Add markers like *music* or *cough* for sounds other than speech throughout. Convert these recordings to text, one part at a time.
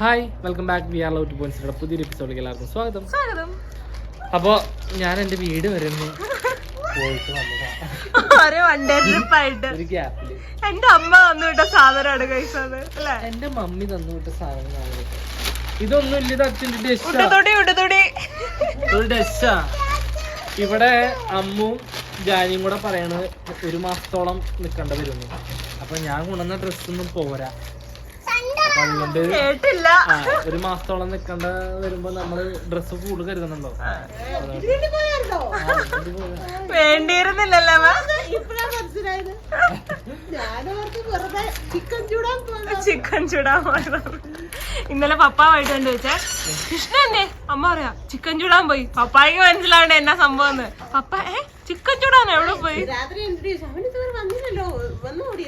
Hi welcome back we are love to പോയിന്റ്സിയുടെ പുതിയൊരു എപ്പിസോഡിലേക്ക് എല്ലാവർക്കും സ്വാഗതം. സ്വാഗതം. അപ്പോൾ ഞാൻ എന്റെ വീട് വരെ ഒന്ന് പോയിട്ട് വന്നതാണ് എന്റെ അമ്മ വന്നു വിട്ട സാധനമാണ് കഴിച്ചത് അല്ലേ? എന്റെ മമ്മി തന്നു വിട്ട സാധനം ഇതൊക്കെ. ഇതൊന്നും ഇല്ല ഇത് അച്ഛന്റെ ഡെസ്റ്റാ ഒരു ഡെസ്റ്റാ ഇവിടെ അമ്മും ജാനിയും കൂടെ പറയണത് ഒരു മാസത്തോളം നിൽക്കേണ്ടി വരുന്നു. അപ്പൊ ഞാൻ കൊണ്ടുവന്ന ഡ്രസ്സൊന്നും പോരാ. അതുകൊണ്ട് കേട്ടില്ല. ഒരു മാസത്തോളം നിക്കണ്ട വരുമ്പോ നമ്മൾ ഡ്രസ് കൂടുതൽ കരുതണല്ലോ വേണ്ടിയിരുന്നില്ലല്ലേ? ചിക്കൻ ചൂടാൻ പോയതാണ് ഇന്നലെ പപ്പ വൈകിട്ട് കണ്ടു വെച്ചേ കൃഷ്ണന്റെ അമ്മ പറയാ ചിക്കൻ ചൂടാൻ പോയി. പപ്പായ്ക്ക് മനസ്സിലാവണ്ടേ എന്നാ സംഭവം എന്ന്. പപ്പ ഏ ചിക്കൻ ചൂടാൻ എവിടെ പോയി? രാത്രി വന്നില്ലല്ലോ. വന്നു ഓടി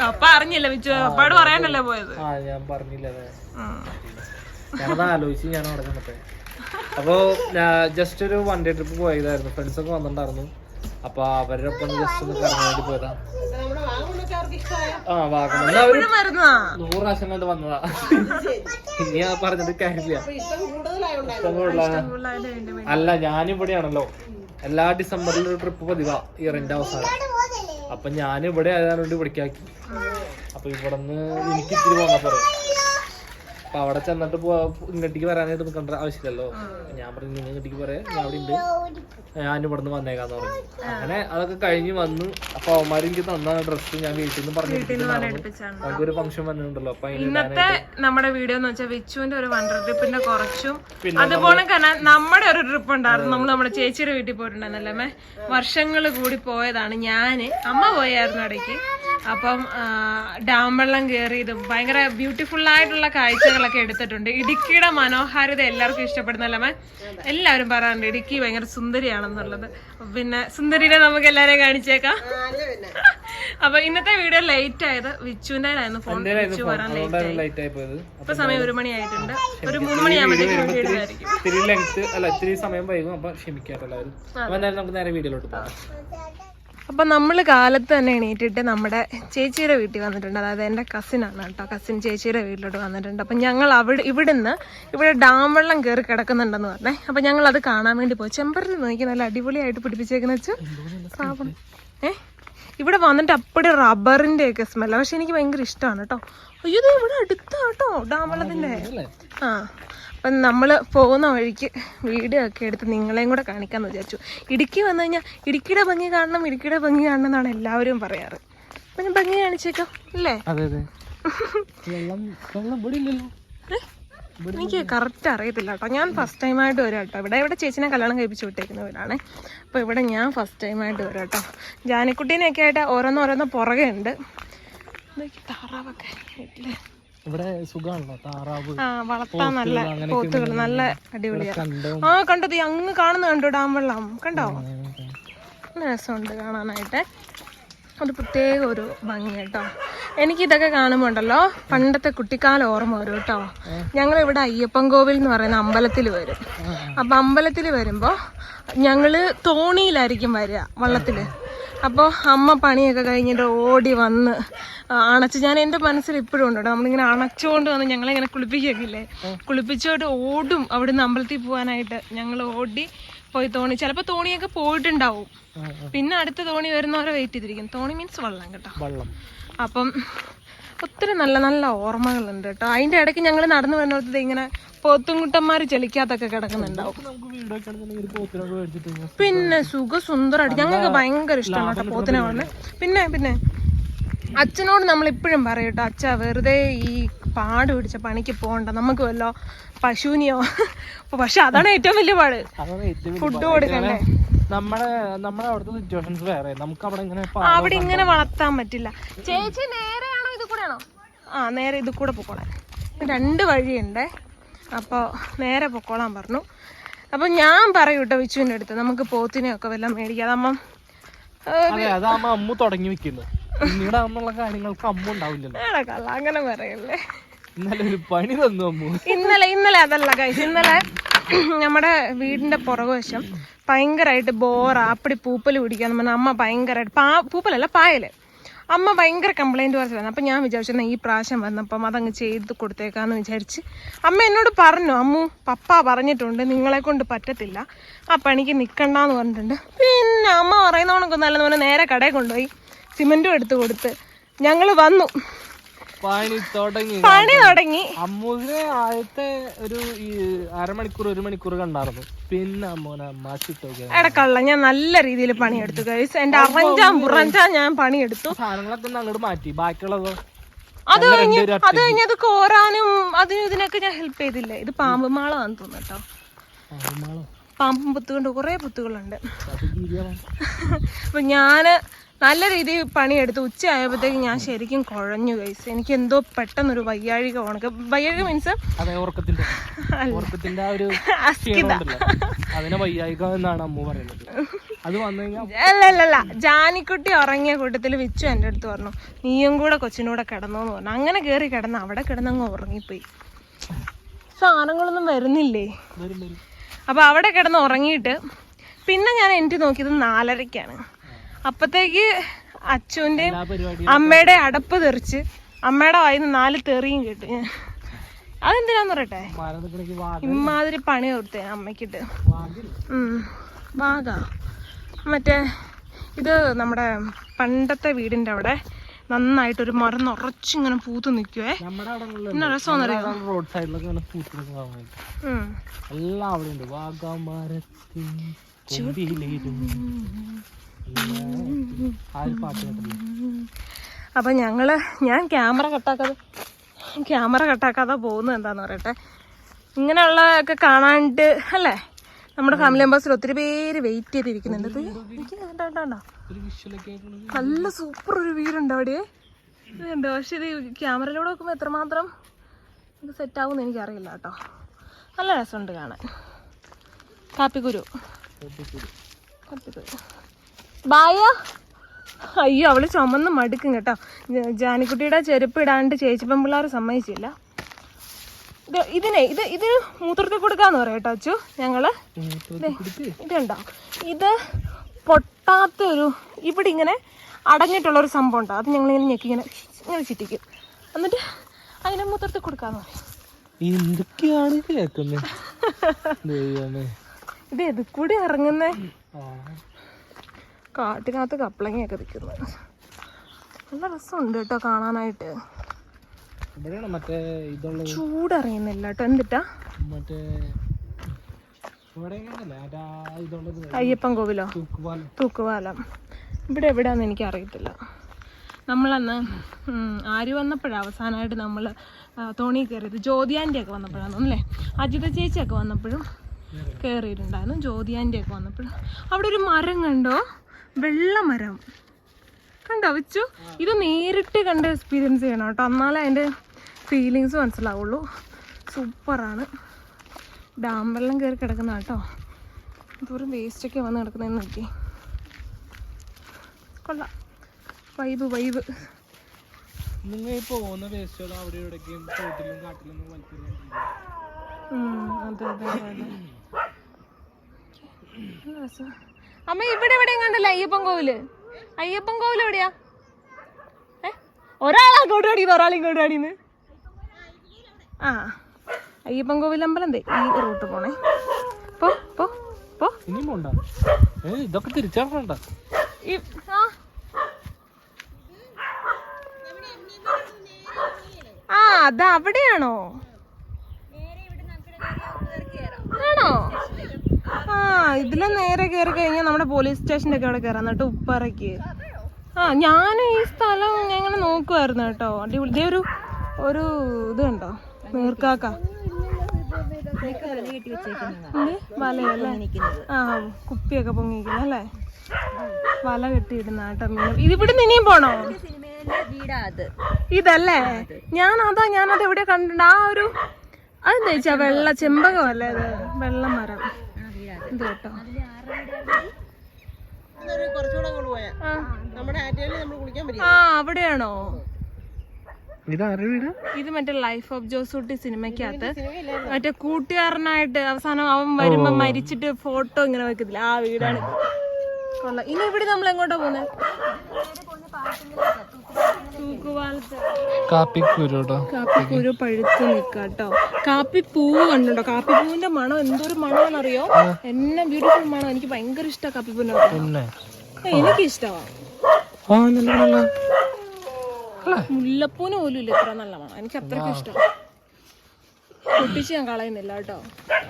പപ്പ അറിഞ്ഞില്ല മിച്ചു. അപ്പാട് പറയാനല്ലേ പോയത്? ആ ഞാൻ പറഞ്ഞില്ല. ഞാനത് ആലോചിച്ച് ഞാൻ അവിടെ ചെന്നപ്പോ. അപ്പോ ജസ്റ്റ് ഒരു വൺ ഡേ ട്രിപ്പ് പോയതായിരുന്നു. ഫ്രണ്ട്സ് ഒക്കെ വന്നിട്ടുണ്ടായിരുന്നു. അപ്പൊ അവരുടെ ഒപ്പം ജസ്റ്റ് ഒന്ന് കറങ്ങാൻ വേണ്ടി പോയതാ. ആ വാഗമൺ. അവർ നൂറ് പ്രാവശ്യം കണ്ട് വന്നതാ. ഇനി ആ പറഞ്ഞിട്ട് കാര്യമില്ല. അപ്പൊ. അല്ല ഞാനിവിടെയാണല്ലോ. എല്ലാ ഡിസംബറിലും ഒരു ട്രിപ്പ് പതിവാ ഇയറിന്റെ അവസാനം. അപ്പൊ ഞാൻ ഇവിടെ ആയതുകൊണ്ട് പഠിക്കാക്കി അപ്പൊ ഇവിടെ നിന്ന് എനിക്ക് ഇത്തിരി പോകാൻ പറയാം. അപ്പൊ അവിടെ ചെന്നിട്ട് ഇങ്ങോട്ടേക്ക് വരാനായിട്ട് നിൽക്കേണ്ട ആവശ്യമില്ലല്ലോ. ഞാൻ പറഞ്ഞു നിങ്ങൾ ഇങ്ങോട്ടേക്ക് പറയാം ഞാൻ അവിടെ ഉണ്ട്. ഞാൻ ഇവിടെ നിന്ന് വന്നേക്കാന്ന് പറഞ്ഞു. അങ്ങനെ അതൊക്കെ കഴിഞ്ഞ് വന്നു അപ്പൊ അവന്മാർ എനിക്ക് തന്ന ഡ്രസ് ഞാൻ വീട്ടിൽ നിന്ന് പറഞ്ഞു ഒരു ഫംഗ്ഷൻ വന്നിട്ടുണ്ടല്ലോ അപ്പൊ ഇന്നത്തെ നമ്മുടെ വീഡിയോ എന്ന് വെച്ചാൽ വിച്ചുവിന്റെ ഒരു വണ്ടർ ട്രിപ്പിന്റെ കുറച്ചും അതുപോലെ തന്നെ നമ്മുടെ ഒരു ട്രിപ്പ് ഉണ്ടായിരുന്നു. നമ്മൾ നമ്മുടെ ചേച്ചിയുടെ വീട്ടിൽ പോയിട്ടുണ്ടായിരുന്നല്ലേ വർഷങ്ങൾ കൂടി പോയതാണ് ഞാൻ. അമ്മ പോയായിരുന്നു ഇടയ്ക്ക്. അപ്പം ഡാം വെള്ളം കയറിയതും ഭയങ്കര ബ്യൂട്ടിഫുൾ ആയിട്ടുള്ള കാഴ്ചകളൊക്കെ എടുത്തിട്ടുണ്ട്. ഇടുക്കിയുടെ മനോഹാരിത എല്ലാവർക്കും ഇഷ്ടപ്പെടുന്നല്ലേ മാം? എല്ലാവരും പറയാറുണ്ട് ഇടുക്കി ഭയങ്കര സുന്ദരിയാണെന്നുള്ളത്. പിന്നെ സുന്ദരിനെ നമുക്ക് എല്ലാരെയും കാണിച്ചേക്കാം. അല്ല പിന്നെ. അപ്പൊ ഇന്നത്തെ വീഡിയോ ലേറ്റ് ആയത് വിച്ചുവിന്റെ ആയിരുന്നു ഫോൺ വിച്ചു വരാൻ ലേറ്റ് ആയി. ഇപ്പൊ സമയം ഒരു മണിയായിട്ടുണ്ട്. ഒരു മൂന്ന് മണിയാകുമ്പോഴത്തേക്കും സമയം വൈകും അപ്പൊ ക്ഷമിക്കാട്ടോ എല്ലാവരും. അപ്പൊ എന്തായാലും നമുക്ക് നേരെ വീഡിയോ പോകാം. അപ്പൊ നമ്മൾ കാലത്ത് തന്നെ എണീറ്റിട്ട് നമ്മുടെ ചേച്ചിയുടെ വീട്ടിൽ വന്നിട്ടുണ്ട്. അതായത് എന്റെ കസിനാണ് കേട്ടോ. കസിൻ ചേച്ചിയുടെ വീട്ടിലോട്ട് വന്നിട്ടുണ്ട്. അപ്പം ഞങ്ങൾ അവിടെ ഇവിടുന്ന് ഇവിടെ ഡാം വെള്ളം കയറി കിടക്കുന്നുണ്ടെന്ന് പറഞ്ഞേ. അപ്പം ഞങ്ങൾ അത് കാണാൻ വേണ്ടി പോയി. ചെമ്പരത്തി നോക്കി നല്ല അടിപൊളിയായിട്ട് പിടിപ്പിച്ചേക്കുന്ന വെച്ചു സാബണം ഏ? ഇവിടെ വന്നിട്ട് അപ്പടി റബ്ബറിന്റെ ഒക്കെ സ്മെല്ല പക്ഷെ എനിക്ക് ഭയങ്കര ഇഷ്ടമാണ് കേട്ടോ. അയ്യോ ഇത് ഇവിടെ അടുത്താണ് കേട്ടോ ഡാം വെള്ളത്തിന്റെ. ആ. അപ്പം നമ്മൾ പോകുന്ന വഴിക്ക് വീഡിയോ ഒക്കെ എടുത്ത് നിങ്ങളെയും കൂടെ കാണിക്കാമെന്ന് വിചാരിച്ചു. ഇടുക്കി വന്നു കഴിഞ്ഞാൽ ഇടുക്കിയുടെ ഭംഗി കാണണം ഇടുക്കിയുടെ ഭംഗി കാണണം എന്നാണ് എല്ലാവരും പറയാറ്. അപ്പം ഞാൻ ഭംഗി കാണിച്ചേക്കാം അല്ലേ? *laughs* എനിക്ക് കറക്റ്റ് അറിയത്തില്ല കേട്ടോ. ഞാൻ ഫസ്റ്റ് ടൈമായിട്ട് വരാം കേട്ടോ. ഇവിടെ ഇവിടെ ചേച്ചിനെ കല്യാണം കഴിപ്പിച്ച് വിട്ടേക്കുന്നവരാണ്. അപ്പോൾ ഇവിടെ ഞാൻ ഫസ്റ്റ് ടൈമായിട്ട് വരാം കേട്ടോ. ജാനിക്കുട്ടീനെയൊക്കെ ആയിട്ട് ഓരോന്നോരോന്ന് പുറകെ ഉണ്ട്. താറാവൊക്കെ വീട്ടിൽ. ഇവിടെ സുഖാണല്ലോ താറാവ് ആ വളർത്താൻ നല്ല പോത്തുകൾ നല്ല അടിപൊളിയാ. ആ കണ്ടത് അങ്ങ് കാണുന്ന കണ്ടോ ഡാം വെള്ളം? കണ്ടോ? നല്ല രസമുണ്ട് കാണാനായിട്ട്. അത് പ്രത്യേക ഒരു ഭംഗി കേട്ടോ. എനിക്ക് ഇതൊക്കെ കാണുമ്പോൾ ഉണ്ടല്ലോ പണ്ടത്തെ കുട്ടിക്കാലം ഓർമ്മ വരും കേട്ടോ. ഞങ്ങൾ ഇവിടെ അയ്യപ്പൻ കോവിൽ എന്ന് പറയുന്ന അമ്പലത്തിൽ വരും. അപ്പൊ അമ്പലത്തിൽ വരുമ്പോ ഞങ്ങൾ തോണിയിലായിരിക്കും വരിക വള്ളത്തിൽ. അപ്പോൾ അമ്മ പണിയൊക്കെ കഴിഞ്ഞിട്ട് ഓടി വന്ന് അണച്ച്. ഞാൻ എന്റെ മനസ്സിൽ ഇപ്പോഴും ഉണ്ട് കേട്ടോ. നമ്മളിങ്ങനെ അണച്ചുകൊണ്ട് വന്ന് ഞങ്ങളിങ്ങനെ കുളിപ്പിക്കുകയൊക്കെ ഇല്ലേ കുളിപ്പിച്ചോട്ട് ഓടും അവിടുന്ന് അമ്പലത്തിൽ പോകാനായിട്ട് ഞങ്ങൾ ഓടി പോയി തോണി. ചിലപ്പോൾ തോണിയൊക്കെ പോയിട്ടുണ്ടാവും. പിന്നെ അടുത്ത തോണി വരുന്നവരെ വെയിറ്റ് ചെയ്തിരിക്കും. തോണി മീൻസ് വെള്ളം കേട്ടോ. വള്ളം. അപ്പം ഒത്തിരി നല്ല നല്ല ഓർമ്മകളുണ്ട് കേട്ടോ. അതിന്റെ ഇടയ്ക്ക് ഞങ്ങൾ നടന്നു വരുന്നിടത്ത് ഇങ്ങനെ പോത്തുംകുട്ടന്മാർ ചെളിക്കാത്തൊക്കെ കിടക്കുന്നുണ്ടാവും. പിന്നെ സുഖസുന്ദരമായിട്ട് ഞങ്ങൾക്ക് ഭയങ്കര ഇഷ്ടമാണ് കേട്ടോ പോത്തിനെ കാണുന്നത് പിന്നെ പിന്നെ. അച്ഛനോട് നമ്മൾ ഇപ്പോഴും പറയും കേട്ടോ അച്ഛ വെറുതെ ഈ പാട് പിടിച്ച പണിക്ക് പോകണ്ട. നമുക്ക് വല്ലോ പശുവിനെയോ *laughs* പക്ഷെ അതാണ് ഏറ്റവും വലിയ പാട്. ഫുഡ് കൊടുക്കണ്ടേ? നമ്മുടെ നമ്മുടെ അവിടുത്തെ സിറ്റുവേഷൻസ് വേറെ. നമുക്ക് അവിടെ ഇങ്ങനെ അവിടെ ഇങ്ങനെ വളർത്താൻ പറ്റില്ല. ചേച്ചി നേരെയാണോ ആ നേരെ ഇത് കൂടെ പൊക്കോളാൻ രണ്ട് വഴിയുണ്ട്. അപ്പോൾ നേരെ പൊക്കോളാൻ പറഞ്ഞു. അപ്പം ഞാൻ പറയും കേട്ടോ വിച്ചുവിന്റെ അടുത്ത്. നമുക്ക് പോത്തിനെയൊക്കെ വല്ലതും മേടിക്കാം. അതാകുമ്പോ അമ്മ തുടങ്ങി വെക്കുന്നു പിന്നീട് അന്നുള്ള കാര്യങ്ങൾക്ക് അമ്മ ഉണ്ടാവില്ലല്ലോ. കള്ള അങ്ങനെ പറയല്ലേ? ഇന്നലെ ഒരു പണി തന്നു അമ്മു. ഇന്നലെ ഇന്നലെ അതല്ല കഴിച്ചു ഇന്നലെ നമ്മുടെ വീടിന്റെ പുറകുവശം ഭയങ്കരമായിട്ട് ബോറ അപ്പടി പൂപ്പൽ പിടിക്കാന്ന് പറഞ്ഞാൽ അമ്മ ഭയങ്കരമായിട്ട് പാ പൂപ്പലല്ല പായൽ. അമ്മ ഭയങ്കര കംപ്ലൈന്റ് പറഞ്ഞിരുന്നു അപ്പം ഞാൻ വിചാരിച്ചു ഈ പ്രാവശ്യം വന്നപ്പം അതങ്ങ് ചെയ്ത് കൊടുത്തേക്കാന്ന് വിചാരിച്ച്. അമ്മ എന്നോട് പറഞ്ഞു അമ്മു പപ്പ പറഞ്ഞിട്ടുണ്ട് നിങ്ങളെ കൊണ്ട് പറ്റത്തില്ല. ആ പണിക്ക് നിൽക്കണ്ടെന്ന് പറഞ്ഞിട്ടുണ്ട്. പിന്നെ അമ്മ പറയുന്നവണൊക്കെ നല്ലതുപോലെ നേരെ കടയിൽ കൊണ്ടുപോയി. സിമെന്റും എടുത്ത് കൊടുത്ത് ഞങ്ങൾ വന്നു. പണി തുടങ്ങി. പണി തുടങ്ങി. അമ്മൂസിനെ ആദ്യത്തെ ഒരു ഈ അരമണിക്കൂർ ഒരു മണിക്കൂർ കണ്ടായിരുന്നു. പിന്നെ അമ്മൂനെ മാറ്റിട്ടൊക്കെ ഇടക്കള്ള ഞാൻ നല്ല രീതിയിൽ പണിയെടുത്തു കഴിച്ചു എന്റെ അറഞ്ചാം പുറഞ്ചാം ഞാൻ പണിയെടുത്തു. സാധനങ്ങളൊക്കെ ഒന്ന് അങ്ങോട്ട് മാറ്റി. ബാക്കിയുള്ളതോ? അത് കഴിഞ്ഞ് അത് കഴിഞ്ഞ് അത് കോരാനും അതിനും ഇതിനൊക്കെ ഞാൻ ഹെൽപ്പ് ചെയ്തില്ലേ? ഇത് പാമ്പ് മാളാന്ന് തോന്നുന്നു കേട്ടോ. പാമ്പും പുത്തുകൊണ്ട് കുറേ പുത്തുകളുണ്ട്. *laughs* അപ്പൊ ഞാൻ നല്ല രീതിയിൽ പണിയെടുത്ത് ഉച്ച ആയപ്പോഴത്തേക്ക് ഞാൻ ശരിക്കും കുഴഞ്ഞു കഴിച്ചു എനിക്ക് എന്തോ പെട്ടെന്നൊരു വയ്യാഴിക ഉണക്ക് വയ്യാഴിക മീൻസ് അല്ലല്ല ജാനിക്കുട്ടി ഉറങ്ങിയ കൂട്ടത്തിൽ വിച്ചു എന്റെ അടുത്ത് പറഞ്ഞു നീയും കൂടെ കൊച്ചിനൂടെ കിടന്നോന്ന് പറഞ്ഞു. അങ്ങനെ കയറി കിടന്ന് അവിടെ കിടന്നങ്ങ് ഉറങ്ങിപ്പോയി. സാധനങ്ങളൊന്നും വരുന്നില്ലേ? വരും വരും അപ്പൊ അവിടെ കിടന്ന് ഉറങ്ങിയിട്ട് പിന്നെ ഞാൻ എനിക്ക് നോക്കിയത് നാലരയ്ക്കാണ്. അപ്പത്തേക്ക് അച്ഛന്റെ അമ്മയുടെ അടപ്പ് തെറിച്ച് അമ്മയുടെ വായിന്ന് നാല് തെറിയും കിട്ടി. ഞാൻ അതെന്തിനാന്ന് പറയട്ടെ? ഇമാതിരി പണി കൊടുത്തേ അമ്മക്കിട്ട് വാഗ. മറ്റേ ഇത് നമ്മുടെ പണ്ടത്തെ വീടിന്റെ അവിടെ നന്നായിട്ട് ഒരു മരം നിറച്ചിങ്ങനെ പൂത്ത് നിൽക്കുവേ എന്നാ റോഡ് സൈഡിലൊക്കെ എല്ലാം അവിടെ ഉണ്ട് അപ്പൊ ഞങ്ങൾ ഞാൻ ക്യാമറ കട്ടാക്കാതെ ക്യാമറ കട്ടാക്കാതെ പോകുന്നത് എന്താന്ന് പറയട്ടെ? ഇങ്ങനെയുള്ള ഒക്കെ കാണാണ്ട് അല്ലേ? നമ്മുടെ ഫാമിലി മെമ്പേഴ്സിൽ ഒത്തിരി പേര് വെയിറ്റ് ചെയ്തിരിക്കുന്നുണ്ട്. നല്ല സൂപ്പർ ഒരു വീടുണ്ട് അവിടെ. പക്ഷെ ഇത് ക്യാമറയിലൂടെ നോക്കുമ്പോൾ എത്രമാത്രം ഇത് സെറ്റ് ആവുമെന്ന് എനിക്കറിയില്ല കേട്ടോ. നല്ല രസമുണ്ട് കാണാൻ. കാപ്പിക്കുരു. കാപ്പിക്കുരു. ബായ? അയ്യോ അവൾ ചുമന്ന് മടുക്കും കേട്ടോ. ജാനിക്കുട്ടിയുടെ ചെരുപ്പ് ഇടാണ്ട് ചേച്ചി പെമ്പിള്ളാർ സമ്മതിച്ചില്ല. ഇത് ഇതിനെ ഇത് ഇത് മൂത്രത്തിൽ കൊടുക്കാന്ന് പറയാം കേട്ടോ അച്ചു. ഞങ്ങൾ ഇതുണ്ടോ ഇത് പൊട്ടാത്ത ഒരു ഇവിടെ ഇങ്ങനെ അടഞ്ഞിട്ടുള്ള ഒരു സംഭവം ഉണ്ടോ അത് ഞങ്ങൾ ഇങ്ങനെ ഞെക്കി ഇങ്ങനെ ഇങ്ങനെ ചിറ്റിക്കും. എന്നിട്ട് അതിനെ മൂത്രത്തിൽ കൊടുക്കാന്ന് പറയും. എന്തൊക്കെയാണ് കേൾക്കുന്നത് ഇത് ഇത് കൂടി ഇറങ്ങുന്ന. കാട്ടിനകത്ത് കപ്പളങ്ങയൊക്കെ നിൽക്കുന്നത് നല്ല രസമുണ്ട് കേട്ടോ കാണാനായിട്ട്. ചൂടറിയുന്നില്ല കേട്ടോ. എന്തിട്ടാ? അയ്യപ്പൻ കോവിലോ? തൂക്കുപാലം. ഇവിടെ എവിടെയാന്ന് എനിക്ക് അറിയത്തില്ല നമ്മളന്ന് ആര് വന്നപ്പോഴാണ് അവസാനമായിട്ട് നമ്മൾ തോണി കയറിയത്? ജ്യോതിയാന്റെ ഒക്കെ വന്നപ്പോഴാണ് അല്ലേ? അജിത ചേച്ചിയൊക്കെ വന്നപ്പോഴും കയറിയിട്ടുണ്ടായിരുന്നു ജ്യോതിയാന്റെ ഒക്കെ വന്നപ്പോഴും. അവിടെ ഒരു മരം കണ്ടോ? വെള്ള മരം കണ്ടോ വെച്ചു? ഇത് നേരിട്ട് കണ്ട് എക്സ്പീരിയൻസ് ചെയ്യണം കേട്ടോ. എന്നാലേ അതിന്റെ ഫീലിങ്സ് മനസ്സിലാവുള്ളൂ. സൂപ്പറാണ്. ഡാം വെള്ളം കയറി കിടക്കുന്ന കേട്ടോ. ദൂരം വേസ്റ്റൊക്കെ വന്ന് കിടക്കുന്നതെന്ന് നോക്കി കൊള്ളാം. വൈബ് വൈബ് നിങ്ങൾ ഈ പോകുന്ന വേസ്റ്റുകൾ അവിടെ ഇവിടേക്കും തോട്ടിലും കാട്ടിലൊന്നും വലിച്ചെറിയാൻ അതെ അതെ അതെ. അമ്മ ഇവിടെ എവിടെയും കണ്ടല്ലേ അയ്യപ്പൻ കോവിൽ? അയ്യപ്പൻ കോവിൽ എവിടെയാ? ഏ? ഒരാളാ അങ്ങോട്ട് അടിയുന്നു ഒരാൾ ഇങ്ങോട്ട് അടിയുന്നു ആ അയ്യപ്പൻ കോവിൽ അമ്പലം എന്തേ ഈ റൂട്ട് പോണേ. പോ പോ പോ. ഇതൊക്കെ തിരിച്ചറിഞ്ഞ ആ അത് അവിടെയാണോ? ആണോ? ആ ഇതിലെ നേരെ കയറി കഴിഞ്ഞാൽ നമ്മുടെ പോലീസ് സ്റ്റേഷന്റെ ഒക്കെ അവിടെ കയറാം എന്നിട്ട് ഉപ്പറയ്ക്ക്. ആ ഞാൻ ഈ സ്ഥലം ഞാൻ ഇങ്ങനെ നോക്കുമായിരുന്നു കേട്ടോ. അടിപൊളി. ഇതേ ഒരു ഒരു ഇത് കണ്ടോ? നീർക്കാക്ക? വലയല്ലേ? ആ കുപ്പിയൊക്കെ പൊങ്ങിക്കുന്ന അല്ലേ? വല കെട്ടിയിടുന്ന കേട്ടോ മീൻ. ഇതിവിടെ ഇനിയും പോണോ? ഇതല്ലേ? ഞാൻ അതാ ഞാനത് എവിടെ കണ്ടിട്ടുണ്ട്. ആ ഒരു അതെന്താ വെച്ചാ വെള്ള ചെമ്പകമല്ലേ അത്? വെള്ള മരം. ഇത് കേട്ടോ. ആ. നമ്മുടെ ആറ്റുകളിൽ നമ്മൾ കുളിക്കാൻ പറ്റും ആ അവിടെയാണോ? ഇത് ആരുടെ വീട്? ഇത് മറ്റേ ലൈഫ് ഓഫ് ജോസൂട്ടി സിനിമക്കകത്ത് മറ്റേ കൂട്ടുകാരനായിട്ട് അവസാനം അവൻ വരുമ്പോ മരിച്ചിട്ട് ഫോട്ടോ ഇങ്ങനെ വെക്കത്തില്ല? ആ വീടാണ് കൊള്ളാം ഇനി ഇവിടെ നമ്മൾ എങ്ങോട്ടാ പോകുന്നത് തൂക്കുപാലത്ത്. കാപ്പിക്കുരു പഴുത്ത് നിക്കാട്ടോ. കാപ്പിപ്പൂവ് കണ്ടുണ്ടോ കാപ്പിപ്പൂവിന്റെ മണം എന്തൊരു മണമെന്നറിയോ എന്നെ ബ്യൂട്ടിഫുൾ മണം. എനിക്ക് ഭയങ്കര ഇഷ്ടമാണ് കാപ്പിപ്പൂവിന്റെ എനിക്ക് ഇഷ്ടമാണ് മുല്ലപ്പൂന് പോലും ഇല്ല ഇത്ര നല്ല മണം. എനിക്ക് അത്രയ്ക്ക് ഇഷ്ടം. പൊട്ടിച്ച് ഞാൻ കളയുന്നില്ല കേട്ടോ.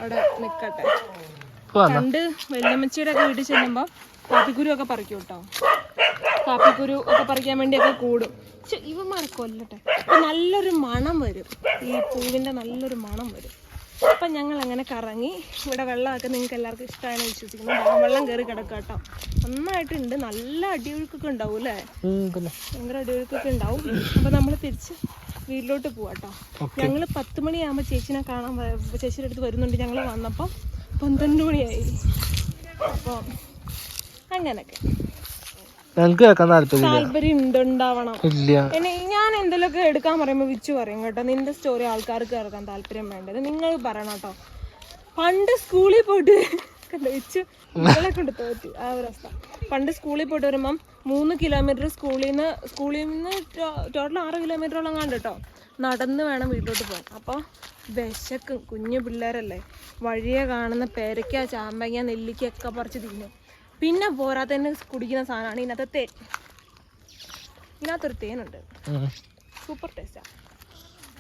അവിടെ നിക്കട്ടെ. പണ്ട് വെല്ലമ്മച്ചിയുടെ ഒക്കെ വീട്ടിൽ ചെല്ലുമ്പോൾ കാപ്പിക്കുരു ഒക്കെ പറിക്കും കേട്ടോ കാപ്പിക്കുരു ഒക്കെ പറിക്കാൻ വേണ്ടിയൊക്കെ കൂടും. പക്ഷെ ഇവന്മാരെ കൊല്ലട്ടെ. അപ്പൊ നല്ലൊരു മണം വരും. ഈ പൂവിന്റെ നല്ലൊരു മണം വരും. അപ്പം ഞങ്ങൾ അങ്ങനെ കറങ്ങി ഇവിടെ വെള്ളമൊക്കെ നിങ്ങൾക്ക് എല്ലാവർക്കും ഇഷ്ടമാണ് വിശ്വസിക്കുന്നു. ദാ വെള്ളം കയറി കിടക്കാം കേട്ടോ നന്നായിട്ടുണ്ട്. നല്ല അടിയൊഴുക്കൊക്കെ ഉണ്ടാവും അല്ലേ? ഭയങ്കര അടിയൊഴുക്കൊക്കെ ഉണ്ടാവും. അപ്പൊ നമ്മൾ തിരിച്ച് വീട്ടിലോട്ട് പോവാട്ടോ ഞങ്ങൾ പത്ത് മണിയാകുമ്പോൾ ചേച്ചിനെ കാണാൻ ചേച്ചിയുടെ അടുത്ത് വരുന്നുണ്ട് ഞങ്ങൾ വന്നപ്പോൾ പന്ത്രണ്ട് മണിയായി. അപ്പോൾ അങ്ങനൊക്കെ. ഞങ്ങക്ക് കേൾക്കാൻ താല്പര്യം ഇനി ഞാൻ എന്തെങ്കിലുമൊക്കെ എടുക്കാൻ പറയുമ്പോൾ വിച്ചു പറയും കേട്ടോ. നിന്റെ സ്റ്റോറി ആൾക്കാർക്ക് കേൾക്കാൻ താല്പര്യം വേണ്ടത്. നിങ്ങൾ പറയണം കേട്ടോ. പണ്ട് സ്കൂളിൽ പോയിട്ട് വിച്ചു നിങ്ങളെ കൊണ്ട് തോറ്റി. ആ ഒരു പണ്ട് സ്കൂളിൽ പോയിട്ട് വരുമ്പം മൂന്ന് കിലോമീറ്റർ സ്കൂളിൽ നിന്ന് സ്കൂളിൽ നിന്ന് ടോട്ടൽ ആറ് കിലോമീറ്ററോളം കണ്ട് കേട്ടോ. നടന്ന് വേണം വീട്ടിലോട്ട് പോകാൻ. അപ്പോൾ വിശക്കും. കുഞ്ഞു പിള്ളേരല്ലേ. വഴിയെ കാണുന്ന പേരയ്ക്ക ചാമ്പങ്ങ നെല്ലിക്കൊക്കെ പറിച്ച് തിന്നും. പിന്നെ തന്നെ കുടിക്കുന്ന സാധനമാണ് ഇതിനകത്ത് തേൻ. ഇതിനകത്തൊരു തേനുണ്ട്. സൂപ്പർ ടേസ്റ്റാ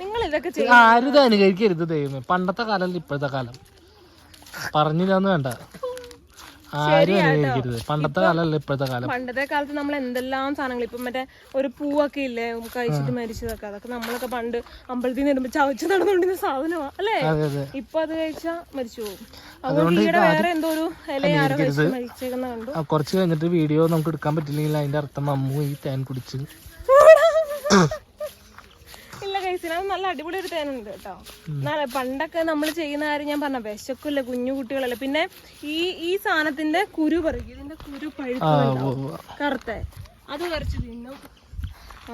നിങ്ങൾ ഇതൊക്കെ ആരും ഇത് അനുകരിക്കരുത് ദൈവമേ. പണ്ടത്തെ കാലം ഇപ്പോഴത്തെ കാലം. പറഞ്ഞില്ലാന്ന് വേണ്ട. ആരും പണ്ടത്തെ കാലമല്ല ഇപ്പോഴത്തെ കാലം. പണ്ടത്തെ കാലത്ത് നമ്മൾ എന്തെല്ലാം സാധനങ്ങൾ ഇപ്പം മറ്റേ ഒരു പൂവൊക്കെ ഇല്ലേ കഴിച്ചിട്ട് മരിച്ചതൊക്കെ അതൊക്കെ നമ്മളൊക്കെ പണ്ട് അമ്പലത്തിൽ നിന്ന് ഇടുമ്പോൾ ചവച്ച് നടന്നുകൊണ്ടിരുന്ന സാധനമാണ് അല്ലേ? ഇപ്പൊ അത് കഴിച്ചാൽ മരിച്ചു പോകും അതുകൊണ്ട് വേറെ എന്തോ ഒരു ഇല ആരോ കഴിച്ച് മരിച്ചേക്കുന്ന കണ്ടു. കുറച്ച് കഴിഞ്ഞിട്ട് വീഡിയോ നമുക്ക് എടുക്കാൻ പറ്റില്ലെങ്കിൽ അതിന്റെ അർത്ഥം അമ്മു ഈ തേൻ കുടിച്ച്. അത് നല്ല അടിപൊളി ഒരു തേനുണ്ട് കേട്ടോ. പണ്ടൊക്കെ നമ്മൾ ചെയ്യുന്ന കാര്യം ഞാൻ പറഞ്ഞ വിശക്കില്ല കുഞ്ഞു കുട്ടികളല്ലേ. പിന്നെ ഈ ഈ സാധനത്തിന്റെ കുരു പറിക്കും ഇതിന്റെ കുരു പഴുക്കുന്നുണ്ടാവും കറുത്ത. അത് പറിച്ച് തിന്നും.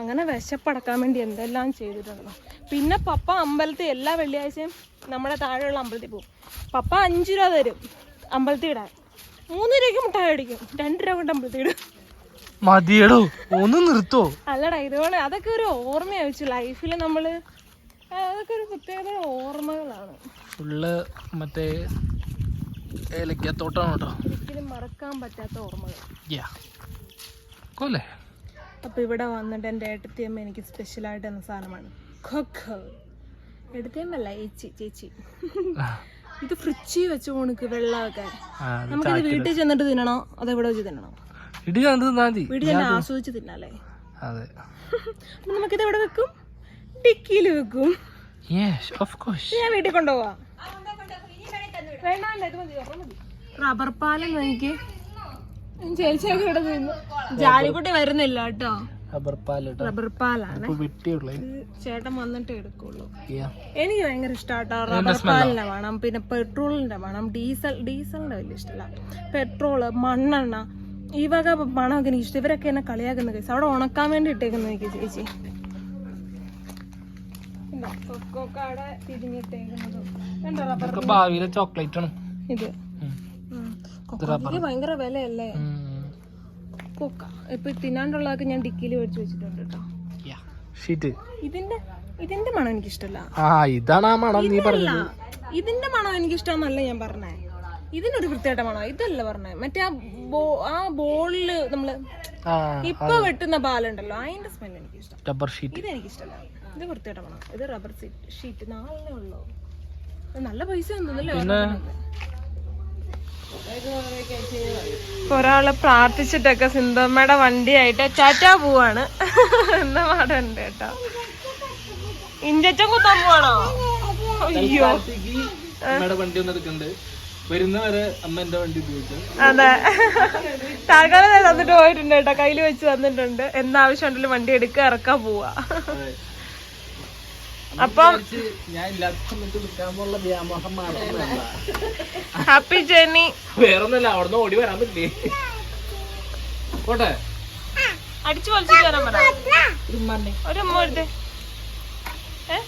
അങ്ങനെ വിശപ്പടക്കാൻ വേണ്ടി എന്തെല്ലാം ചെയ്തിട്ടുണ്ട്. പിന്നെ പപ്പ അമ്പലത്തിൽ എല്ലാ വെള്ളിയാഴ്ചയും നമ്മുടെ താഴെയുള്ള അമ്പലത്തിൽ പോകും. പപ്പ അഞ്ചു രൂപ തരും. അമ്പലത്തിൽ ഇടാൻ. മൂന്ന് രൂപയ്ക്ക് മുട്ടായി അടിക്കും. രണ്ട് രൂപ കൊണ്ട് അമ്പലത്തിൽ ഇടും. മതിയടോ ഒന്ന് നിർത്തോ. അല്ലടാ ഇതുപോലെ അതൊക്കെ ഒരു ഓർമ്മയാ വെച്ചു. ലൈഫിൽ നമ്മൾ അതൊക്കെ ഒരു പ്രത്യേകത ഓർമ്മകളാണ്. ഫുള്ള് മറ്റേ ഏലക്കത്തോട്ടാണ് കേട്ടോ. ഒരിക്കലും മറക്കാൻ പറ്റാത്ത ഓർമ്മകൾ. യാ. കൊല്ലേ? അപ്പൊ ഇവിടെ വന്നിട്ട് എന്റെ ഏട്ടത്തിയമ്മ എനിക്ക് സ്പെഷ്യലായിട്ട് എന്ന സാധനമാണ് കൊക്കോ എടുത്തേമ്മല്ല ചേച്ചി. ചേച്ചി ഇത് ഫ്രിഡ്ജി വെച്ച് പോണക്ക് വെള്ളമൊക്കെ. നമുക്കിത് വീട്ടിൽ ചെന്നിട്ട് തിന്നണോ? അതോ ഇവിടെ വെച്ച് തിന്നണോ? ഇടി കണ്ടു തിന്നാ മതി ആസ്വദിച്ച് തിന്നാലേ അതെ. *laughs* അപ്പൊ നമുക്കിത് എവിടെ വെക്കും? ഡിക്കിയിൽ വെക്കും. യെസ് ഓഫ് കോഴ്സ് ഞാൻ വീട്ടിൽ കൊണ്ടുപോവാ. വേണ്ട വേണ്ട ഇത് മതി ഒരെണ്ണം മതി. റബ്ബർ പാലം എനിക്ക് ചേച്ചിയൊക്കെ ഇവിടെ നിന്ന്. ജാലിക്കുട്ടി വരുന്നില്ല കേട്ടോ. റബ്ബർ റബ്ബർ പാലാണ്. ഇപ്പൊ വെട്ടിയുള്ളേ. ചേട്ടൻ വന്നിട്ട് എടുക്കുള്ളൂ. എനിക്ക് ഭയങ്കര ഇഷ്ടമാട്ടോ റബ്ബർ പാലിന്റെ വേണം പിന്നെ പെട്രോളിന്റെ വേണം ഡീസൽ ഡീസലിന്റെ വലിയ ഇഷ്ടമല്ല പെട്രോൾ മണ്ണെണ്ണ ഈ വക മണമൊക്കെ എനിക്ക് ഇഷ്ടം. ഇവരൊക്കെ എന്നെ കളിയാക്കുന്ന കേസ്. അവിടെ ഉണക്കാൻ വേണ്ടി ഇട്ടേക്കുന്നു എനിക്ക് ചേച്ചി. ഭാവിയിലെ ചോക്ലേറ്റ് ആണ്. ഇത്. ഭയങ്കര വിലയല്ലേ? കൊക്ക. ഇപ്പൊ തിന്നാണ്ടുള്ളതൊക്കെ ഞാൻ ഡിക്കിയിൽ മേടിച്ചു വെച്ചിട്ടുണ്ട് കേട്ടോ. ഷീറ്റ്. ഇതിന്റെ ഇതിന്റെ മണം എനിക്ക് ഇഷ്ടമല്ല ആ ഇതാണ് ആ മണം നീ പറഞ്ഞത്. ഇതിന്റെ മണം എനിക്ക് ഇഷ്ടമെന്നല്ല ഞാൻ പറഞ്ഞേ. ഇതിനൊരു കൃത്യമാണോ മണം ഇതല്ല പറഞ്ഞത് മറ്റേ ആ ബോ ആ ബോളിൽ നമ്മൾ ആ ഇപ്പൊ വെട്ടുന്ന പാലുണ്ടല്ലോ അതിന്റെ സ്മെൽ എനിക്ക് ഇഷ്ടം റബ്ബർ ഷീറ്റ് ഇത് എനിക്ക് ഇഷ്ടമല്ല ഇത് വൃത്തിയായിട്ട ഇത് റബ്ബർ ഷീറ്റ് നാളെ ഉള്ളൂ നല്ല പൈസ ഒരാൾ പ്രാർത്ഥിച്ചിട്ടൊക്കെ സിന്ധമ്മയുടെ വണ്ടിയായിട്ട് ചാറ്റാ പോവാണ്. എന്ന പാടുണ്ട് കേട്ടോ. ഇഞ്ചച്ചൻ കുത്താൻ പോവാണോ? അയ്യോ. വണ്ടി ഒന്ന് എടുക്കണ്ട്. വരുന്നവരെ അമ്മ എന്റെ വണ്ടി ഉപയോഗിച്ചു. അതെ. താങ്കളെ തന്നിട്ട് പോയിട്ടുണ്ട് കേട്ടോ. കയ്യിൽ വെച്ച് തന്നിട്ടുണ്ട്. എന്താവശ്യം ഉണ്ടെങ്കിലും വണ്ടി എടുക്കുക ഇറക്കാൻ പോവാ. അപ്പം ഹാപ്പി ജേർണി വേറൊന്നല്ല അവിടുന്ന് ഓടി വരാൻ പറ്റില്ലേ? പോട്ടെ. അടിച്ചു പൊളിച്ചിട്ട് വരാൻ പറ. ഒരു മണ്ണി ഒരു ഉമ്മ എടുത്ത്. ഏ?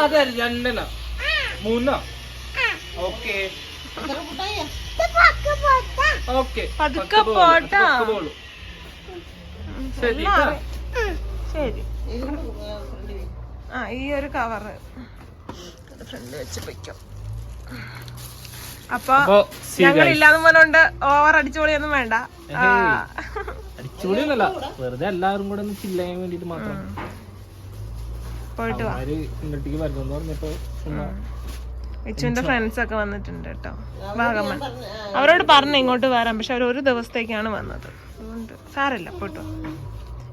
അതെ രണ്ടെണ്ണ. മൂന്നോ? ഓക്കെ. ഓക്കെ. പതുക്കെ പോട്ടാ. ശരി ശരി. ആ ഈ ഒരു കവറ് ഫ്രണ്ട് വെച്ച് പൊയ്ക്കോ. അപ്പൊ ഞങ്ങൾ. ഇല്ലാതെ പോലുണ്ട് ഓവർ അടിച്ചുപൊളിയൊന്നും വേണ്ട. ഒന്നല്ല വെറുതെ എല്ലാവരും കൂടെ ഒന്ന് ചില്ലാൻ വേണ്ടിട്ട് മാത്രം. പോയിട്ട് വരുന്നു പറഞ്ഞപ്പോ ചുമ്മാ ഫ്രണ്ട്സ് ഒക്കെ വന്നിട്ടുണ്ട് കേട്ടോ. വാഗമൺ. അവരോട് പറഞ്ഞു ഇങ്ങോട്ട് വരാം പക്ഷെ അവർ ഒരു ദിവസത്തേക്കാണ് വന്നത്. അതുകൊണ്ട് സാരല്ല പോട്ടോ വാ.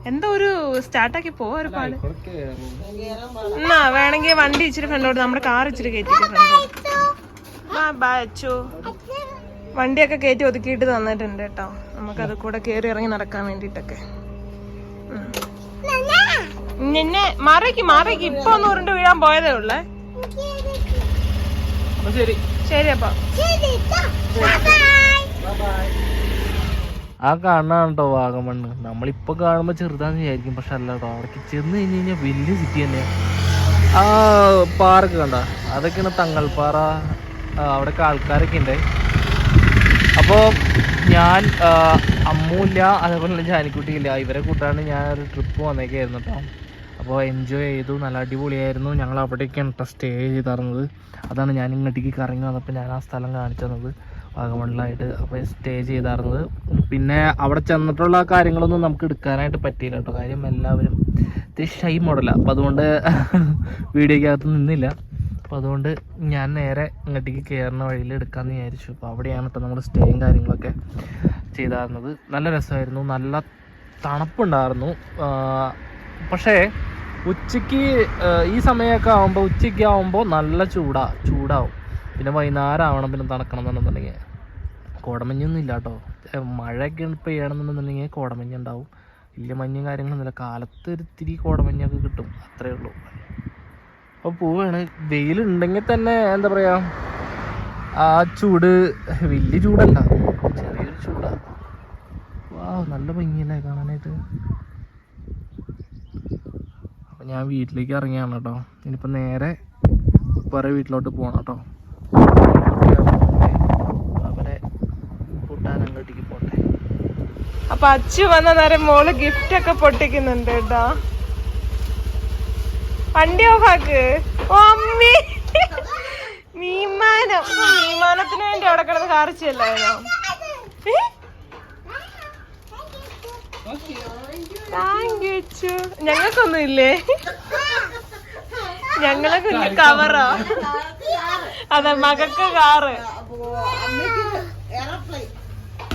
എന്തോ ഒരു സ്റ്റാർട്ടാക്കി പോവാ ഒരു പാട്. എന്നാ വേണമെങ്കിൽ വണ്ടി ഇച്ചിരി ഫ്രണ്ടോട് നമ്മുടെ കാർ ഇച്ചിരി കയറ്റിട്ട് വണ്ടിയൊക്കെ കയറ്റി ഒതുക്കിയിട്ട് തന്നിട്ടുണ്ട് കേട്ടോ. നമുക്കത് കൂടെ കയറി ഇറങ്ങി നടക്കാൻ വേണ്ടിട്ടൊക്കെ നിന്നെ. മാറേക്ക് മാറേക്ക്. ഇപ്പൊ ഒന്ന് ഉരുണ്ട് വീഴാൻ പോയതേ ഉള്ളേ. അപ്പൊ ശരി. ശരി അപ്പൊ. ആ കാണാണ് കേട്ടോ വാഗമണ്ണ്. നമ്മളിപ്പോ കാണുമ്പോ ചെറുതാന്ന് വിചാരിക്കും പക്ഷെ അല്ല കേട്ടോ അവിടേക്ക് ചെന്ന് കഴിഞ്ഞ് കഴിഞ്ഞാൽ വലിയ സിറ്റി തന്നെയാണ് ആ പാറൊക്കെ കണ്ട? അതൊക്കെയാണ് തങ്ങൾപ്പാറ. അവിടെ അവിടെയൊക്കെ ആൾക്കാരൊക്കെ ഉണ്ട് അപ്പോൾ ഞാൻ അമ്മൂല്ല അതേപോലെ ജാനിക്കുട്ടിയില്ല. ഇവരെ കൂട്ടാണ് ഞാൻ ഒരു ട്രിപ്പ് വന്നേക്കായിരുന്നു കേട്ടോ അപ്പോൾ എൻജോയ് ചെയ്തു. നല്ല അടിപൊളിയായിരുന്നു. ഞങ്ങൾ അവിടേക്കാണ് സ്റ്റേ ചെയ്തിരുന്നത് അതാണ് ഞാൻ ഇങ്ങോട്ടേക്ക് കറങ്ങി വന്നപ്പോൾ ഞാൻ ആ സ്ഥലം കാണിച്ചു തന്നത്. വാഗമണ്ണിലായിട്ട് അപ്പോൾ സ്റ്റേ ചെയ്തായിരുന്നത് പിന്നെ അവിടെ ചെന്നിട്ടുള്ള കാര്യങ്ങളൊന്നും നമുക്ക് എടുക്കാനായിട്ട് പറ്റിയില്ല കേട്ടോ കാര്യം എല്ലാവരും ഇത്തിരി ഷൈ മോഡലാണ് അപ്പോൾ അതുകൊണ്ട് വീഡിയോക്കകത്ത് നിന്നില്ല. അപ്പോൾ അതുകൊണ്ട് ഞാൻ നേരെ ഇങ്ങോട്ടേക്ക് കയറുന്ന വഴിയിൽ എടുക്കാമെന്ന് വിചാരിച്ചു. അപ്പോൾ അവിടെയാണ് കേട്ടോ നമ്മൾ സ്റ്റേയും കാര്യങ്ങളൊക്കെ ചെയ്തായിരുന്നത് നല്ല രസമായിരുന്നു. നല്ല തണുപ്പുണ്ടായിരുന്നു. പക്ഷേ ഉച്ചയ്ക്ക് ഈ സമയമൊക്കെ ആകുമ്പോൾ ഉച്ചയ്ക്ക് ആകുമ്പോൾ നല്ല ചൂടാ ചൂടാവും. പിന്നെ വൈകുന്നേരം ആവണം പിന്നെ തണുക്കണം എന്നുണ്ടെങ്കിൽ കോടമഞ്ഞൊന്നും ഇല്ല കേട്ടോ. മഴയൊക്കെ പെയ്യണമെന്നുണ്ടെന്നുണ്ടെങ്കിൽ കോടമഞ്ഞ് ഉണ്ടാവും വലിയ മഞ്ഞും കാര്യങ്ങളൊന്നുമില്ല കാലത്ത് ഒരിത്തിരി കോടമഞ്ഞൊക്കെ കിട്ടും അത്രേ ഉള്ളൂ. അപ്പോൾ പോവാണ്. വെയിലുണ്ടെങ്കിൽ തന്നെ എന്താ പറയുക ആ ചൂട് വലിയ ചൂടല്ല. ചെറിയൊരു ചൂടാ. വാ നല്ല ഭംഗിയല്ലേ കാണാനായിട്ട്? ഞാൻ വീട്ടിലേക്ക് ഇറങ്ങിയാണ് കേട്ടോ. ഇനിയിപ്പോൾ നേരെ വേറെ വീട്ടിലോട്ട് പോകണം കേട്ടോ. അവരെ കൂട്ടാൻ അങ്ങോട്ടേക്ക് പോട്ടെ. അപ്പൊ അച്ഛൻ വന്ന നേരം മോൾ ഗിഫ്റ്റ് ഒക്കെ പൊട്ടിക്കുന്നുണ്ട് കേട്ടോ. വണ്ടി ഓഫാക്ക് ഓ അമ്മി. മീമാനം മീമാനത്തിന് വേണ്ടി അവിടെ കിടന്ന് കാറിച്ചല്ലായിരുന്നോ ഞങ്ങൾക്കൊന്നും ഇല്ലേ ഞങ്ങളെ കുഞ്ഞു കവറോ അതെ മകക്ക് കാറ്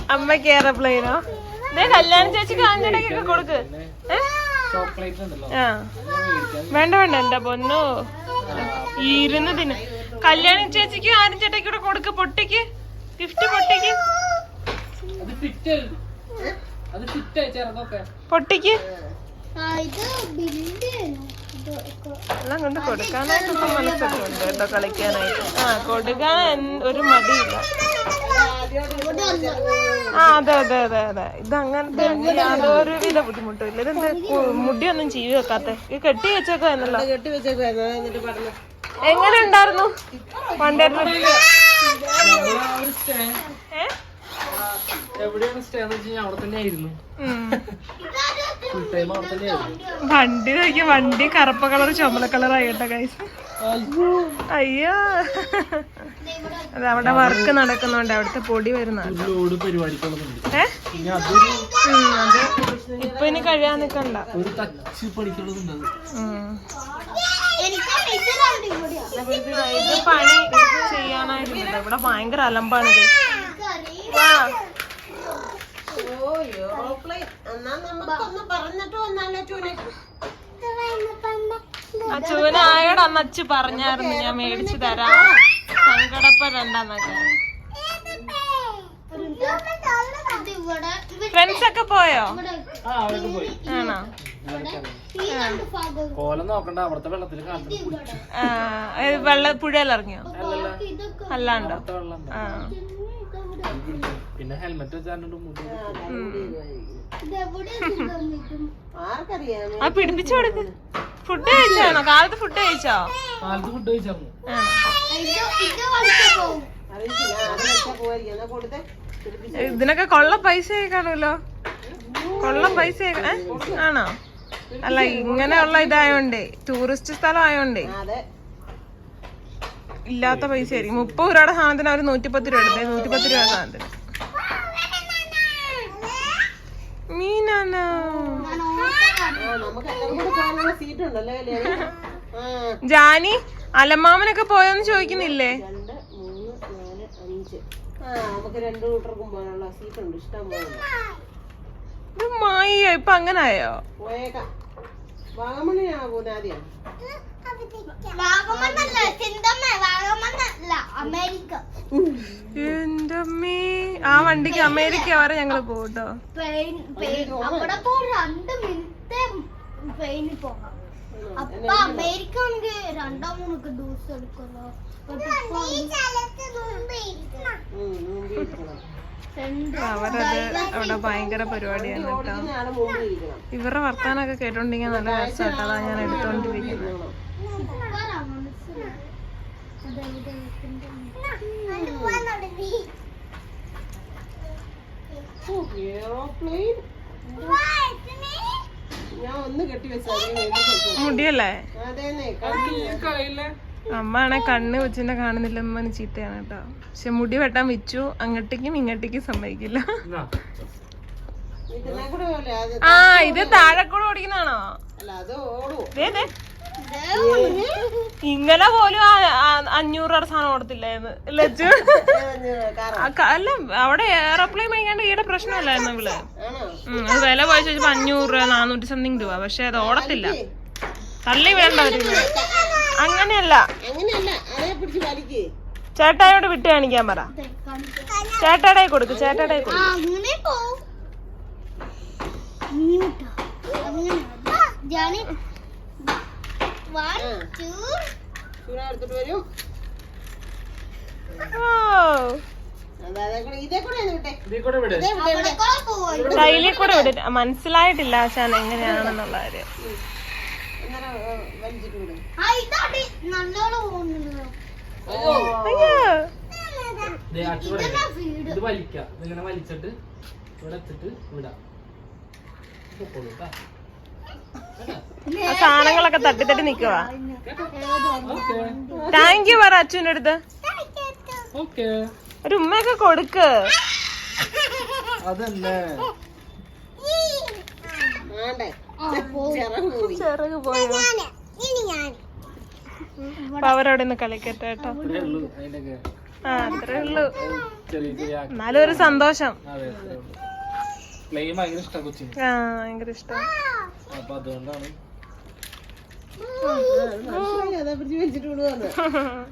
അമ്മയ്ക്ക് എയർപ്ലെയിനോ കല്യാണ ചേച്ചി കാഞ്ഞിടക്കൊക്കെ കൊടുക്ക്. ആ. വേണ്ട വേണ്ട എന്റെ പൊന്നു. ഇരുന്നതിന് കല്യാണ ചേച്ചിക്ക് ആരും ചേട്ടയ്ക്ക് കൊടുക്ക് പൊട്ടിക്ക്. ഗിഫ്റ്റ് പൊട്ടിക്ക്. പൊട്ടിക്ക്. എല്ലാം കൊണ്ട് കൊടുക്കാനായിട്ട് ഇപ്പൊ മനസ്സൊക്കെ ഉണ്ട് കേട്ടോ കളിക്കാനായിട്ട്. ആ കൊടുക്കാൻ ഒരു മടിയില്ല. ആ അതെ അതെ അതെ അതെ. ഇത് അങ്ങനത്തെ യാതൊരു വില ബുദ്ധിമുട്ടും ഇല്ല ഇതെന്ത് മുടിയൊന്നും ചീവി വെക്കാത്ത. ഇത് കെട്ടി വെച്ചേക്കോ എന്നല്ലോ എങ്ങനെ ഉണ്ടായിരുന്നു? പണ്ടേ ഏ? എവിടെയാണ് സ്റ്റേ എന്ന് വെച്ച് കഴിഞ്ഞാൽ അവിടെ തന്നെ ആയിരുന്നു ഫുൾ ടൈം അവിടെ തന്നെ ആയിരുന്നു വണ്ടി നോക്കി വണ്ടി കറുപ്പ കളർ ചുമല കളർ ആയിട്ടെ കൈസ് അയ്യോ. അത് അവിടെ വർക്ക് നടക്കുന്നുണ്ട് അവിടുത്തെ പൊടി വരുന്നുണ്ട് ലോഡ് പരിപാടിക്കുള്ളതുണ്ട്. ഏ? പിന്നെ അതൊരു ഇപ്പൊ ഇനി കഴിയാൻ നിക്കണ്ട. ഒരു ടച്ച് പണിക്കുള്ളതുണ്ട് അത്. ഉം. ഇത് പണി ചെയ്യാനായിട്ടുണ്ട്. ഇവിടെ ഭയങ്കര അലമ്പാണ് ഇത്. ഓ എയറോപ്ലെയിൻ എന്നാ നമുക്കൊന്ന് പറഞ്ഞിട്ട് വന്നാലോ ചൂനെ. ആ ചൂനായോട് അന്ന് അച്ചു പറഞ്ഞായിരുന്നു. ഞാൻ മേടിച്ചു തരാം. സങ്കടപ്പെടണ്ടെന്നൊക്കെ. ഫ്രണ്ട്സ് ഒക്കെ പോയോ? ആ അവിടെ പോയി. ആണോ? കോലം നോക്കണ്ട അവിടുത്തെ വെള്ളത്തിൽ വെള്ള പുഴയിലിറങ്ങിയോ? അല്ലല്ല. അല്ലാണ്ടോ? ആ. പിന്നെ ഹെൽമെറ്റ് വെച്ചാണ്ട് മുടി ആർക്കറിയാം? ആ പിടിപ്പിച്ചു കൊടുക്ക്. ഫുഡ് കഴിച്ചാണോ? കാലത്ത് ഫുഡ് കഴിച്ചോ? കാലത്ത് ഫുഡ് കഴിച്ചോ ഇതിനൊക്കെ കൊള്ള പൈസ കാണുമല്ലോ? കൊള്ള പൈസ ആണോ? അല്ല ഇങ്ങനെയുള്ള ഇതായോണ്ടേ ടൂറിസ്റ്റ് സ്ഥലം ആയോണ്ടേ ഇല്ലാത്ത പൈസ ആയിരിക്കും. മുപ്പത് രൂപയുടെ സാധനത്തിന് അവർ നൂറ്റിപ്പത്ത് രൂപ എടുത്തേ. നൂറ്റിപ്പത്ത് രൂപ സാധനത്തിന്. മീനാണോ ജാനി അലമാമനൊക്കെ പോയോന്ന് ചോദിക്കുന്നില്ലേ? രണ്ട് മൂന്ന് നാല് അഞ്ച് ആ നമുക്ക് രണ്ട് കൂട്ടർക്കും പോകാനുള്ള സീറ്റ് ഉണ്ട് ഇഷ്ടം പോലെ ഇത് മായോ ഇപ്പൊ അങ്ങനായോ? വാഗമണിയാണോ പോകുന്നത് ആദ്യം വാഗമണ്ണല്ല ചിന്തമ്മ വാഗമണ്ണല്ല അമേരിക്ക എന്റെ അമ്മേ ആ വണ്ടിക്ക് അമേരിക്ക വരെ ഞങ്ങൾ പോട്ടോ ട്രെയിൻ അവിടെ പോ രണ്ട് മിനിറ്റ് ട്രെയിനിൽ പോകാം. അപ്പൊ അമേരിക്ക ആണെങ്കിൽ രണ്ടോ മൂന്നൊക്കെ അവരത് അവിടെ ഭയങ്കര പരിപാടിയാണ് കേട്ടോ. ഇവരുടെ വർത്താനൊക്കെ കേട്ടോണ്ടിങ്ങനെ നല്ല രസമായിട്ട് അതാ ഞാൻ എടുത്തോണ്ടിരിക്കുന്നത് എയറോപ്ലെയിൻ ഞാൻ ഒന്ന് കെട്ടി വെച്ചാൽ മുടിയല്ലേ? അമ്മ ആണെ കണ്ണ് വെച്ചിന്റെ കാണുന്നില്ല അമ്മന് ചീത്തയാണ് കേട്ടോ. പക്ഷെ മുടി വെട്ടാൻ വെച്ചു അങ്ങോട്ടേക്കും ഇങ്ങോട്ടേക്കും സമ്മതിക്കില്ല. ആ ഇത് താഴെക്കൂടെ ഓടിക്കുന്നതാണോ? അല്ല അത് ഇന്നലെ പോലും അഞ്ഞൂറ് സാധനം കൊടുത്തില്ലായിരുന്നു. ലജ്ജു അല്ല അവിടെ എയർപ്ലൈൻ വാങ്ങിക്കാണ്ട് ഈയുടെ പ്രശ്നമല്ലായിരുന്നു ഇവിടെ അത് വില പോയി ചോദിച്ചപ്പോ അഞ്ഞൂറ് രൂപ നാനൂറ്റി സംതിങ് രൂപ. പക്ഷെ അത് ഓടത്തില്ല. തള്ളി വേണ്ട ഒരു അങ്ങനെയല്ല. ചേട്ടായോട് വിട്ട് കാണിക്കാൻ പറ. ചേട്ടാടെ കൊടുക്ക് ചേട്ടാടെ കൊടുക്ക് അങ്ങനെ പോ ഇങ്ങോട്ടാ. അങ്ങനെ ജാനി വൺ ടു ചൂടാ എടുത്തിട്ട് വരും. അതേ കൂടെ വിടും. മനസ്സിലായിട്ടില്ല ആശാൻ എങ്ങനെയാണെന്നുള്ള കാര്യം. ഇത് വലിക്കാം. ഇതിങ്ങനെ വലിച്ചിട്ട് ഇവിടെ എത്തിട്ട് വിടാം. ആ സാധനങ്ങളൊക്കെ തട്ടി തട്ടി നിക്കുവാ. ഓക്കേ താങ്ക് യു പറ അച്ഛന്റെ അടുത്ത്. ഓക്കേ ഒരു ഉമ്മയൊക്കെ കൊടുക്ക്. അതല്ലേ? ചിറക് പോയി. അപ്പൊ അവരവിടെ നിന്ന് കളിക്കട്ടെ കേട്ടോ. ആ അത്രേ ഉള്ളൂ. എന്നാലും ഒരു സന്തോഷം. ആ ഭയങ്കര ഇഷ്ടം. അപ്പൊ അതുകൊണ്ടാണ്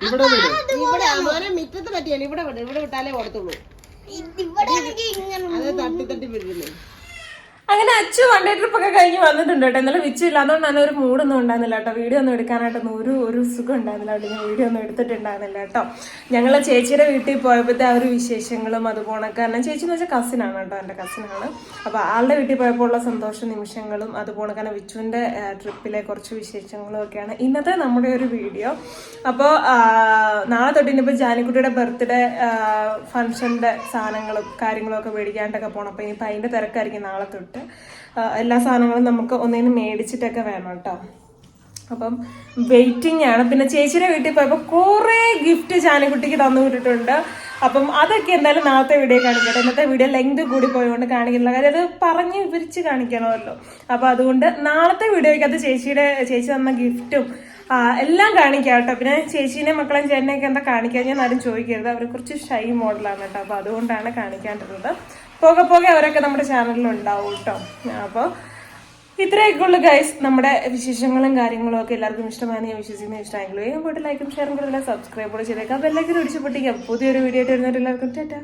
ഇവിടെ വിട്. ഇവിടെ മോനെ മിറ്റത്ത് പറ്റിയാണ് ഇവിടെ ഇവിടെ വിട്ടാലേ ഓടത്തുള്ളൂ. ഇവിടെ ഇങ്ങനെ അത് തട്ടി തട്ടി വിടുന്നു അങ്ങനെ അച്ചു വൺ ഡേ ട്രിപ്പ് ഒക്കെ കഴിഞ്ഞ് വന്നിട്ടുണ്ട് കേട്ടോ. ഇന്നലെ വിച്ചില്ല അതുകൊണ്ട് തന്നെ ഒരു മൂടൊന്നും ഉണ്ടായിരുന്നില്ല കേട്ടോ. വീഡിയോ ഒന്നും എടുക്കാനായിട്ടൊന്നും ഒരു ഒരു സുഖം ഉണ്ടായിരുന്നില്ല കേട്ടോ. ഞാൻ വീഡിയോ ഒന്നും എടുത്തിട്ടുണ്ടായിരുന്നില്ല കേട്ടോ. ഞങ്ങൾ ചേച്ചിയുടെ വീട്ടിൽ പോയപ്പോഴത്തെ ആ ഒരു വിശേഷങ്ങളും അതുപോലെ കാരണം ചേച്ചി എന്ന് വെച്ചാൽ കസിനാണ് കേട്ടോ എന്റെ കസിനാണ് അപ്പോൾ ആളുടെ വീട്ടിൽ പോയപ്പോൾ ഉള്ള സന്തോഷ നിമിഷങ്ങളും അതുപോലെ കാരണം വിച്ചുവിന്റെ ട്രിപ്പിലെ കുറച്ച് വിശേഷങ്ങളും ഒക്കെയാണ് ഇന്നത്തെ നമ്മുടെ ഒരു വീഡിയോ അപ്പോൾ നാളെ തൊട്ട് ഇനിയിപ്പോൾ ജാനിക്കുട്ടിയുടെ ബർത്ത്ഡേ ഫംഗ്ഷന്റെ സാധനങ്ങളും കാര്യങ്ങളും ഒക്കെ മേടിക്കാണ്ടൊക്കെ പോകണം അപ്പോൾ ഇനിയിപ്പോൾ അതിന്റെ തിരക്കായിരിക്കും നാളെ തൊട്ട്. ആ, എല്ലാ സാധനങ്ങളും നമുക്ക് ഒന്നിന് മേടിച്ചിട്ടൊക്കെ വേണം കേട്ടോ. അപ്പം വെയിറ്റിംഗ് ആണ്. പിന്നെ ചേച്ചിയുടെ വീട്ടിൽ പോയപ്പോൾ കുറേ ഗിഫ്റ്റ് ചാനക്കുട്ടിക്ക് തന്നു വിട്ടിട്ടുണ്ട്. അപ്പം അതൊക്കെ എന്തായാലും നാളത്തെ വീഡിയോ കാണിക്കട്ടെ. ഇന്നത്തെ വീഡിയോ ലെങ്ത് കൂടി പോയതുകൊണ്ട് കാണിക്കുന്നില്ല. കാര്യം അത് പറഞ്ഞ് വിവരിച്ച് കാണിക്കണമല്ലോ. അപ്പോൾ അതുകൊണ്ട് നാളത്തെ വീഡിയോയ്ക്ക് അത് ചേച്ചിയുടെ ചേച്ചി തന്ന ഗിഫ്റ്റും എല്ലാം കാണിക്കാം കേട്ടോ. പിന്നെ ചേച്ചീനെ മക്കളെയും ചേട്ടനെയൊക്കെ എന്താ കാണിക്കാൻ ഞാൻ ആരും ചോദിക്കരുത്. അവർ കുറച്ച് ഷൈ മോഡലാണ് കേട്ടോ. അപ്പം അതുകൊണ്ടാണ് കാണിക്കാണ്ടിരുന്നത്. പോകെ പോകെ അവരൊക്കെ നമ്മുടെ ചാനലിൽ ഉണ്ടാവും കേട്ടോ അപ്പോൾ ഇത്രയൊക്കെ ഉള്ളു ഗൈസ് നമ്മുടെ വിശേഷങ്ങളും കാര്യങ്ങളും ഒക്കെ എല്ലാവർക്കും ഇഷ്ടമാണെന്ന് ഞാൻ വിശ്വസിക്കുന്ന. ഇഷ്ടമായെങ്കിലും പോയിട്ട് ലൈക്കും ഷെയറും കൂടുതലും സബ്സ്ക്രൈബ് കൂടെ ചെയ്തേക്കാം. ബെല്ലൈക്കൻ ഒടിച്ച് പൊട്ടിക്കാം. പുതിയൊരു വീഡിയോ ആയിട്ട് വരുന്നവരെല്ലാവർക്കും ടാറ്റാ.